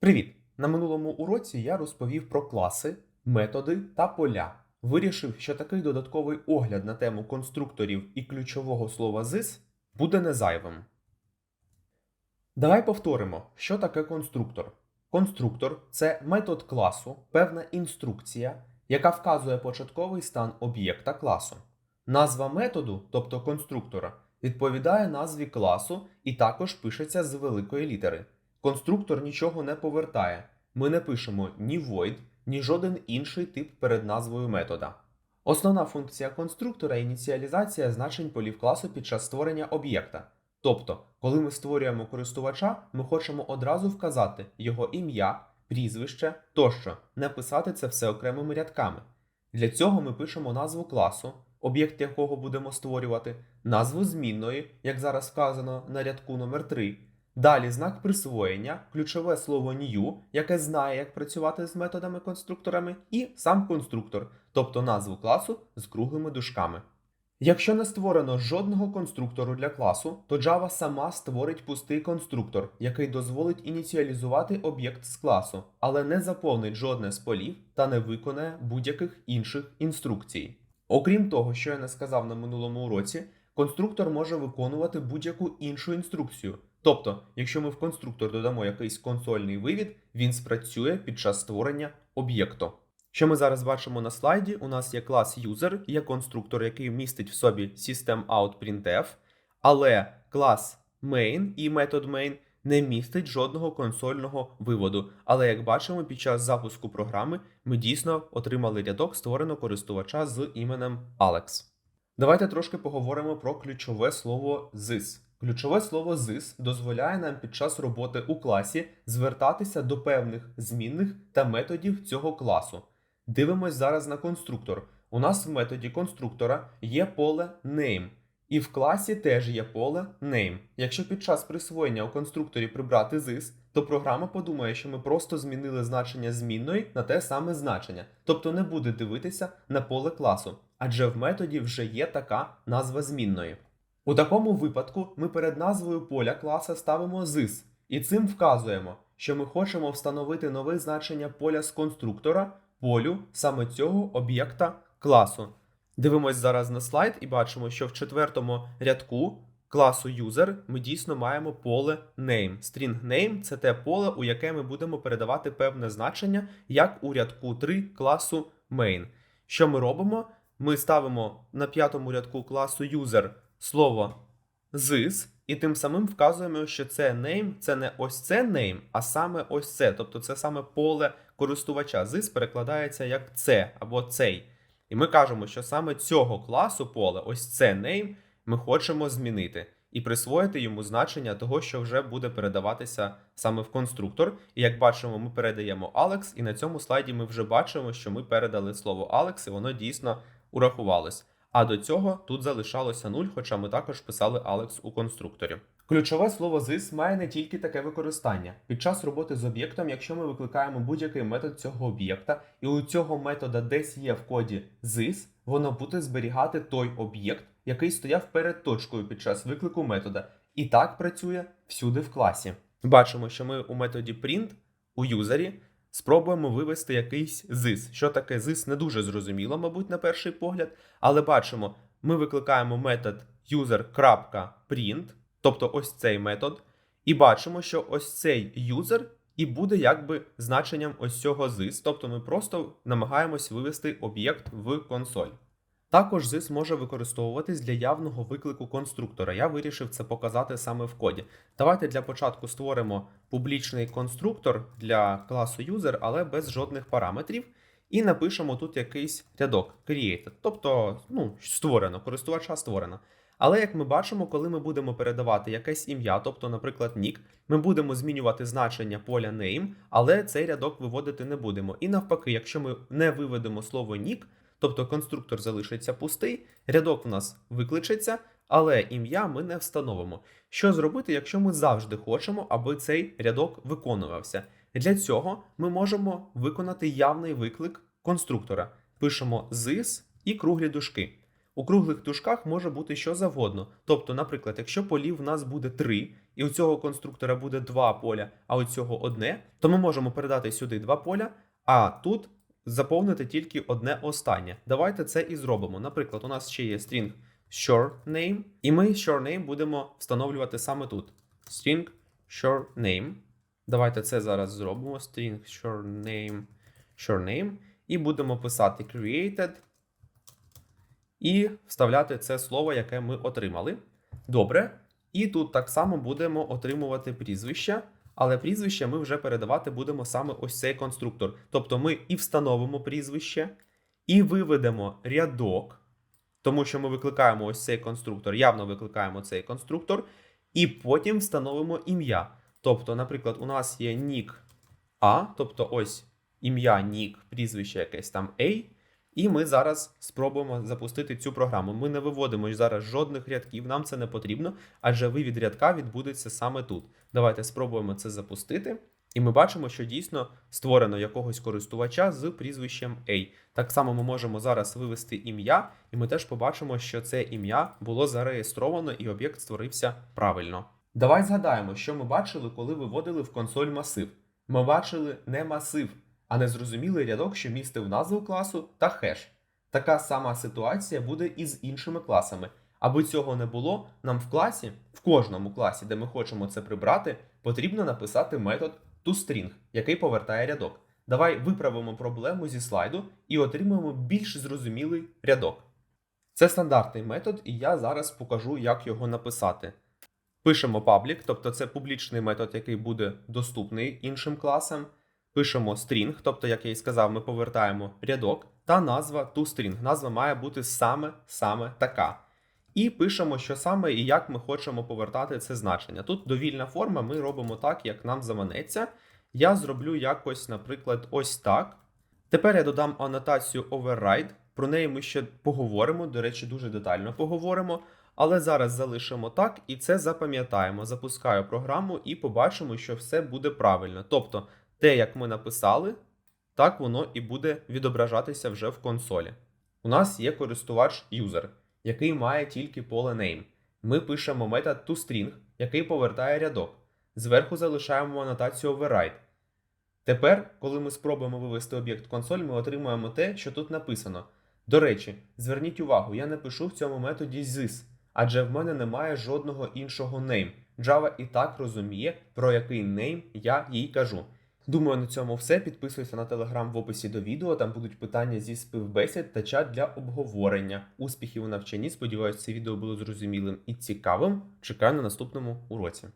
Привіт! На минулому уроці я розповів про класи, методи та поля. Вирішив, що такий додатковий огляд на тему конструкторів і ключового слова ZIS буде незайвим. Давай повторимо, що таке конструктор. Конструктор це метод класу, певна інструкція, яка вказує початковий стан об'єкта класу. Назва методу, тобто конструктора, відповідає назві класу і також пишеться з великої літери. Конструктор нічого не повертає. Ми не пишемо ні void, ні жоден інший тип перед назвою метода. Основна функція конструктора ініціалізація значень полів класу під час створення об'єкта. Тобто, коли ми створюємо користувача, ми хочемо одразу вказати його ім'я, прізвище тощо, не писати це все окремими рядками. Для цього ми пишемо назву класу, об'єкт якого будемо створювати, назву змінної, як зараз вказано на рядку номер 3 Далі знак присвоєння, ключове слово new, яке знає, як працювати з методами-конструкторами, і сам конструктор, тобто назву класу з круглими дужками. Якщо не створено жодного конструктору для класу, то Java сама створить пустий конструктор, який дозволить ініціалізувати об'єкт з класу, але не заповнить жодне з полів та не виконає будь-яких інших інструкцій. Окрім того, що я не сказав на минулому уроці, конструктор може виконувати будь-яку іншу інструкцію. Тобто, якщо ми в конструктор додамо якийсь консольний вивід, він спрацює під час створення об'єкту. Що ми зараз бачимо на слайді, у нас є клас user, є конструктор, який містить в собі systemout.printf, але клас main і метод main не містить жодного консольного виводу. Але як бачимо, під час запуску програми ми дійсно отримали рядок створено користувача з іменем Alex. Давайте трошки поговоримо про ключове слово this. Ключове слово this дозволяє нам під час роботи у класі звертатися до певних змінних та методів цього класу. Дивимось зараз на конструктор. У нас в методі конструктора є поле name, і в класі теж є поле name. Якщо під час присвоєння у конструкторі прибрати this, то програма подумає, що ми просто змінили значення змінної на те саме значення, тобто не буде дивитися на поле класу, адже в методі вже є така назва змінної. У такому випадку ми перед назвою поля класа ставимо this, і цим вказуємо, що ми хочемо встановити нове значення поля з конструктора полю саме цього об'єкта класу. Дивимось зараз на слайд і бачимо, що в четвертому рядку класу user ми дійсно маємо поле name. String name це те поле, у яке ми будемо передавати певне значення, як у рядку 3 класу main. Що ми робимо? Ми ставимо на п'ятому рядку класу user слово this, і тим самим вказуємо, що це name це не ось це name, а саме ось це. Тобто це саме поле користувача. This перекладається як це або цей. І ми кажемо, що саме цього класу поле, ось це name, ми хочемо змінити і присвоїти йому значення того, що вже буде передаватися саме в конструктор. І як бачимо, ми передаємо Alex, і на цьому слайді ми вже бачимо, що ми передали слово Alex, і воно дійсно урахувалось. А до цього тут залишалося 0, хоча ми також писали Alex у конструкторі. Ключове слово this має не тільки таке використання. Під час роботи з об'єктом, якщо ми викликаємо будь-який метод цього об'єкта, і у цього метода десь є в коді this, воно буде зберігати той об'єкт, який стояв перед точкою під час виклику метода. І так працює всюди в класі. Бачимо, що ми у методі print у юзері спробуємо вивести якийсь ЗИС. Що таке ЗИС, не дуже зрозуміло, мабуть, на перший погляд. Але бачимо, ми викликаємо метод user.print, тобто ось цей метод, і бачимо, що ось цей user і буде якби значенням ось цього this, тобто ми просто намагаємось вивести об'єкт в консоль. Також this може використовуватись для явного виклику конструктора. Я вирішив це показати саме в коді. Давайте для початку створимо публічний конструктор для класу user, але без жодних параметрів. І напишемо тут якийсь рядок created, тобто ну, створено, користувача створено. Але як ми бачимо, коли ми будемо передавати якесь ім'я, тобто, наприклад, нік, ми будемо змінювати значення поля name, але цей рядок виводити не будемо. І навпаки, якщо ми не виведемо слово нік, тобто конструктор залишиться пустий, рядок в нас викличеться, але ім'я ми не встановимо. Що зробити, якщо ми завжди хочемо, аби цей рядок виконувався? Для цього ми можемо виконати явний виклик конструктора. Пишемо this і круглі дужки. У круглих дужках може бути що завгодно. Тобто, наприклад, якщо полів в нас буде 3, і у цього конструктора буде 2 поля, а у цього одне, то ми можемо передати сюди 2 поля, а тут заповнити тільки одне останнє. Давайте це і зробимо. Наприклад, у нас ще є string short name, і ми short name будемо встановлювати саме тут. String short name. Давайте це зараз зробимо. String short name, name. І будемо писати created і вставляти це слово, яке ми отримали. Добре. І тут так само будемо отримувати прізвище, але прізвище ми вже передавати будемо саме ось цей конструктор. Тобто ми і встановимо прізвище, і виведемо рядок, тому що ми викликаємо ось цей конструктор, явно викликаємо цей конструктор, і потім встановимо ім'я. Тобто, наприклад, у нас є нік А, тобто ось ім'я нік, прізвище якесь там A. І ми зараз спробуємо запустити цю програму. Ми не виводимо зараз жодних рядків, нам це не потрібно, адже вивід рядка відбудеться саме тут. Давайте спробуємо це запустити. І ми бачимо, що дійсно створено якогось користувача з прізвищем A. Так само ми можемо зараз вивести ім'я, і ми теж побачимо, що це ім'я було зареєстровано і об'єкт створився правильно. Давай згадаємо, що ми бачили, коли виводили в консоль масив. Ми бачили не масив, а незрозумілий рядок, що містив назву класу та хеш. Така сама ситуація буде і з іншими класами. Аби цього не було, нам в класі, в кожному класі, де ми хочемо це прибрати, потрібно написати метод toString, який повертає рядок. Давай виправимо проблему зі слайду і отримаємо більш зрозумілий рядок. Це стандартний метод, і я зараз покажу, як його написати. Пишемо public, тобто це публічний метод, який буде доступний іншим класам. Пишемо string, тобто, як я і сказав, ми повертаємо рядок та назва toString. Назва має бути саме саме така. І пишемо, що саме і як ми хочемо повертати це значення. Тут довільна форма, ми робимо так, як нам заманеться. Я зроблю якось, наприклад, ось так. Тепер я додам анотацію override. Про неї ми ще поговоримо, до речі, дуже детально поговоримо. Але зараз залишимо так і це запам'ятаємо. Запускаю програму і побачимо, що все буде правильно. Тобто, те, як ми написали, так воно і буде відображатися вже в консолі. У нас є користувач user, який має тільки поле name. Ми пишемо метод toString, який повертає рядок. Зверху залишаємо анотацію override. Тепер, коли ми спробуємо вивести об'єкт в консоль, ми отримуємо те, що тут написано. До речі, зверніть увагу, я не пишу в цьому методі this, адже в мене немає жодного іншого name. Java і так розуміє, про який name я їй кажу. Думаю, на цьому все. Підписуйся на телеграм в описі до відео. Там будуть питання зі співбесід та чат для обговорення. Успіхів у навчанні. Сподіваюсь, це відео було зрозумілим і цікавим. Чекаю на наступному уроці.